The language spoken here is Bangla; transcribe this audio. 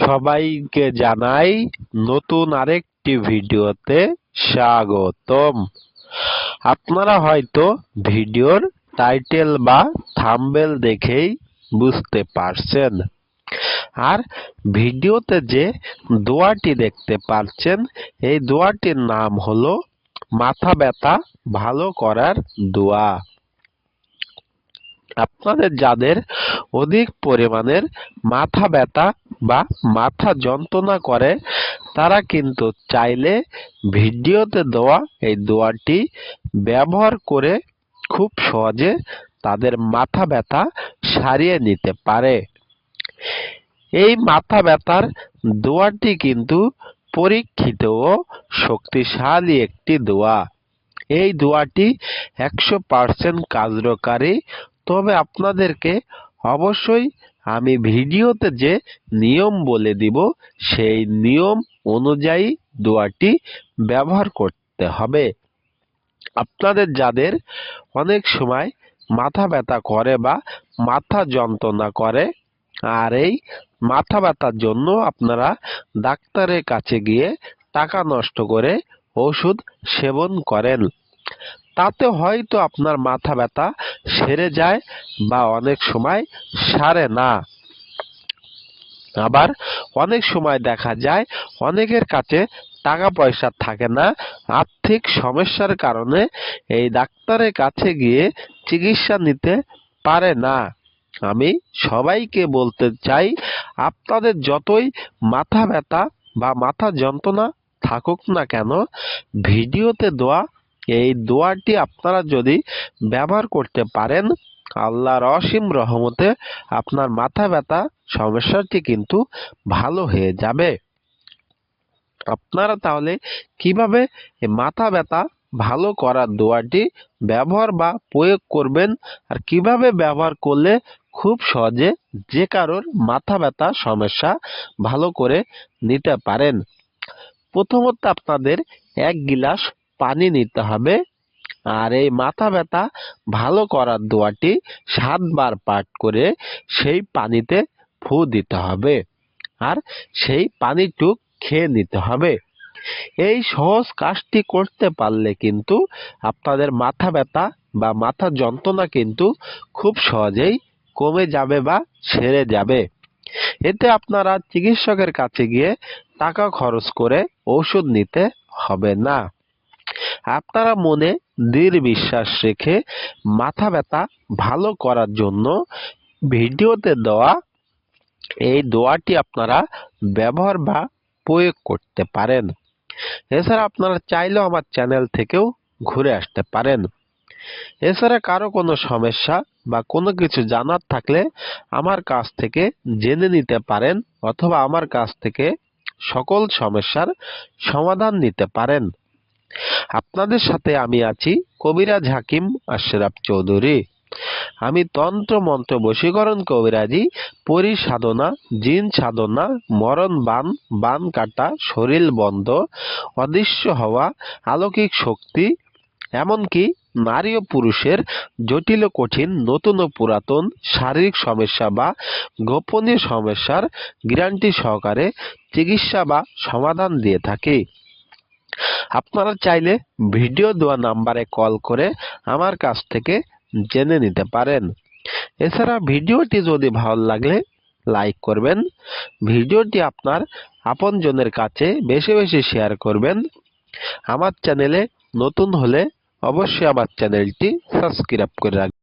সবাইকে জানাই নতুন আরেকটি ভিডিওতে স্বাগতম। আপনারা হয়তো ভিডিওর টাইটেল বা থাম্বনেল দেখেই বুঝতে পারছেন। আর ভিডিওতে যে দোয়াটি দেখতে পাচ্ছেন এই দোয়াটির নাম হলো, মাথা ব্যথা ভালো করার দোয়া। আপনাদের যাদের অধিক পরিমাণের মাথা ব্যথা বা মাথা যন্ত্রণা করে, তারা কিন্তু চাইলে ভিডিওতে দেওয়া এই দোয়াটি ব্যবহার করে খুব সহজে তাদের মাথা ব্যথা সারিয়ে নিতে পারে। এই মাথা ব্যথার দোয়াটি কিন্তু পরীক্ষিত ও শক্তিশালী একটি দোয়া। এই দোয়াটি একশো পার্সেন্ট কার্যকারী তবে আপনাদেরকে অবশ্যই আমি ভিডিওতে যে নিয়ম বলে দিব, সেই নিয়ম অনুযায়ী দোয়াটি ব্যবহার করতে হবে। আপনাদের যাদের অনেক সময় মাথা ব্যথা করে বা মাথা যন্ত্রণা করে, আর এই মাথা ব্যথার জন্য আপনারা ডাক্তারের কাছে গিয়ে টাকা নষ্ট করে ওষুধ সেবন করেন। তাতে হয়তো আপনার মাথা ব্যথা সেরে যায় বা অনেক সময় সারে না। আবার অনেক সময় দেখা যায় অনেকের কাছে টাকা পয়সা থাকে না, আর্থিক সমস্যার কারণে এই ডাক্তারের কাছে গিয়ে চিকিৎসা নিতে পারে না। আমি সবাইকে বলতে চাই, আপনাদের যতই মাথা ব্যথা বা মাথা যন্ত্রণা থাকুক না কেন, ভিডিওতে দেওয়া এই দোয়াটি আপনারা যদি ব্যবহার করতে পারেন, আল্লাহর অসীম রহমতে আপনার মাথা ব্যথা, সমস্যাটি কিন্তু ভালো হয়ে যাবে। আপনারা তাহলে কীভাবে মাথা ব্যথা ভালো করার দোয়াটি ব্যবহার বা প্রয়োগ করবেন আর কীভাবে ব্যবহার করলে খুব সহজে যে কারোর মাথা ব্যথা, সমস্যা ভালো করে নিতে পারেন? প্রথমত আপনাদের এক গিলাস পানি নিতে হবে। আর এই মাথা ব্যথা ভালো করার দোয়াটি সাতবার পাঠ করে সেই পানিতে ফু দিতে হবে। আর সেই পানিটুক খেয়ে নিতে হবে। এই সহজ কাজটি করতে পারলে কিন্তু আপনাদের মাথা ব্যথা বা মাথা যন্ত্রণা কিন্তু খুব সহজেই কমে যাবে বা সেরে যাবে। এতে আপনারা চিকিৎসকের কাছে গিয়ে টাকা খরচ করে ওষুধ নিতে হবে না। আপনারা মনে দৃঢ় বিশ্বাস রেখে মাথা ব্যথা ভালো করার জন্য ভিডিওতে দেওয়া এই দোয়াটি আপনারা ব্যবহার বা প্রয়োগ করতে পারেন। এছাড়া আপনারা চাইলেও আমার চ্যানেল থেকেও ঘুরে আসতে পারেন। এছাড়া কারও কোনো সমস্যা বা কোনো কিছু জানার থাকলে আমার কাছ থেকে জেনে নিতে পারেন অথবা আমার কাছ থেকে সকল সমস্যার সমাধান নিতে পারেন। আপনাদের সাথে আমি আছি কবিরাজ হাকিম আশরাফ চৌধুরী। আমি তন্ত্র মন্ত্র বশীকরণ কবিরাজি পরিসাধনা জিন সাধনা, মরণ বান বান কাটা, শরীর বন্ধ, অদৃশ্য হওয়া আলৌকিক শক্তি, এমনকি নারী ও পুরুষের জটিল কঠিন, নতুন ও পুরাতন, শারীরিক সমস্যা বা গোপনীয় সমস্যার গ্যারান্টি সহকারে চিকিৎসা বা সমাধান দিয়ে থাকি। আপনারা চাইলে ভিডিও দেওয়া নাম্বারে কল করে আমার কাছ থেকে জেনে নিতে পারেন। এছাড়া ভিডিওটি যদি ভালো লাগলে লাইক করবেন। ভিডিওটি আপনার আপনজনের কাছে বেশি বেশি শেয়ার করবেন। আমার চ্যানেলে নতুন হলে অবশ্যই আমার চ্যানেলটি সাবস্ক্রাইব করে রাখবেন।